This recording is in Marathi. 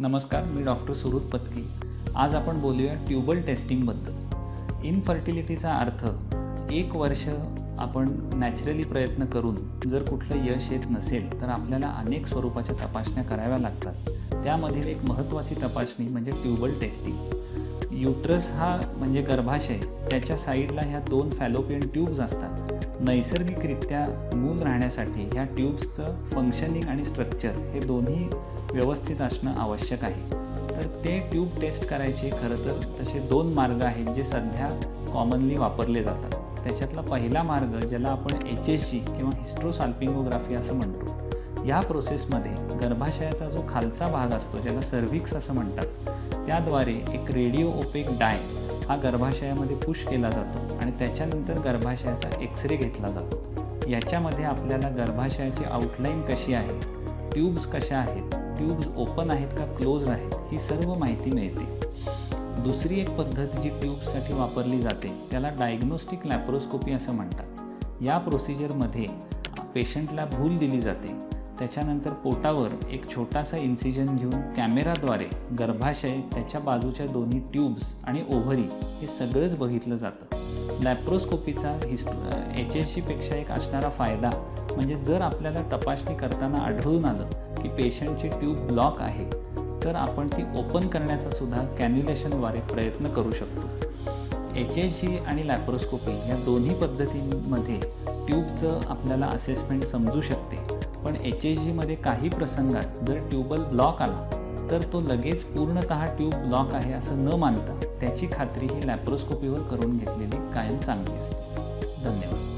नमस्कार मी डॉक्टर सुरुत पत्की. आज आपण बोलूया ट्यूबल टेस्टिंगबद्दल इनफर्टिलिटीचा अर्थ एक वर्ष आपण नॅचरली प्रयत्न करून जर कुठलं यश येत नसेल तर आपल्याला अनेक स्वरूपाच्या तपासण्या कराव्या लागतात. त्यामधील एक महत्त्वाची तपासणी म्हणजे ट्यूबल टेस्टिंग. युट्रस हा म्हणजे गर्भाशय. त्याच्या साईडला ह्या दोन फॅलोपियन ट्यूब्स असतात. नैसर्गिकरित्या मूल राहण्यासाठी ह्या ट्यूब्सचं फंक्शनिंग आणि स्ट्रक्चर हे दोन्ही व्यवस्थित असणं आवश्यक आहे. तर ते ट्यूब टेस्ट करायचे खरं तर तसे दोन मार्ग आहेत जे सध्या कॉमनली वापरले जातात. त्याच्यातला पहिला मार्ग ज्याला आपण एच एस जी किंवा हिस्ट्रोसाल्पिंगोग्राफी असं म्हणतो. या प्रोसेसमध्ये गर्भाशयाचा जो खालचा भाग असतो ज्याला सर्व्हिक्स असं म्हणतात त्याद्वारे एक रेडिओ ओपेक डाय हा गर्भाशयामध्ये पुश केला जातो आणि त्याच्यानंतर गर्भाशयाचा एक्सरे घेतला जातो. याच्यामध्ये आपल्याला गर्भाशयाची आउटलाईन कशी आहे ट्यूब्स कशा आहेत ट्यूब्स ओपन आहेत का क्लोज आहेत ही सर्व माहिती मिळते. दुसरी एक पद्धत जी ट्यूब्ससाठी वापरली जाते त्याला डायग्नोस्टिक लॅप्रोस्कोपी असं म्हणतात. या प्रोसिजरमध्ये पेशंटला भूल दिली जाते. त्याच्यानंतर पोटावर एक छोटासा इन्सिजन घेऊन कॅमेराद्वारे गर्भाशय त्याच्या बाजूच्या दोन्ही ट्यूब्स आणि ओव्हरी हे सगळंच बघितलं जातं. लॅप्रोस्कोपीचा हिस्ट एच एस जीपेक्षा एक असणारा फायदा म्हणजे जर आपल्याला तपासणी करताना आढळून आलं की पेशंटची ट्यूब ब्लॉक आहे तर आपण ती ओपन करण्याचा सुद्धा कॅन्युलेशनद्वारे प्रयत्न करू शकतो. एच एस जी आणि लॅप्रोस्कोपी या दोन्ही पद्धतींमध्ये ट्यूबचं आपल्याला असेसमेंट समजू शकते. पण एच एस जीमध्ये काही प्रसंगात जर ट्यूबल ब्लॉक आला तर तो लगेच पूर्णतः ट्यूब ब्लॉक आहे असं न मानता त्याची खात्री ही लॅप्रोस्कोपीवर करून घेतलेली कायम चांगली असते. धन्यवाद.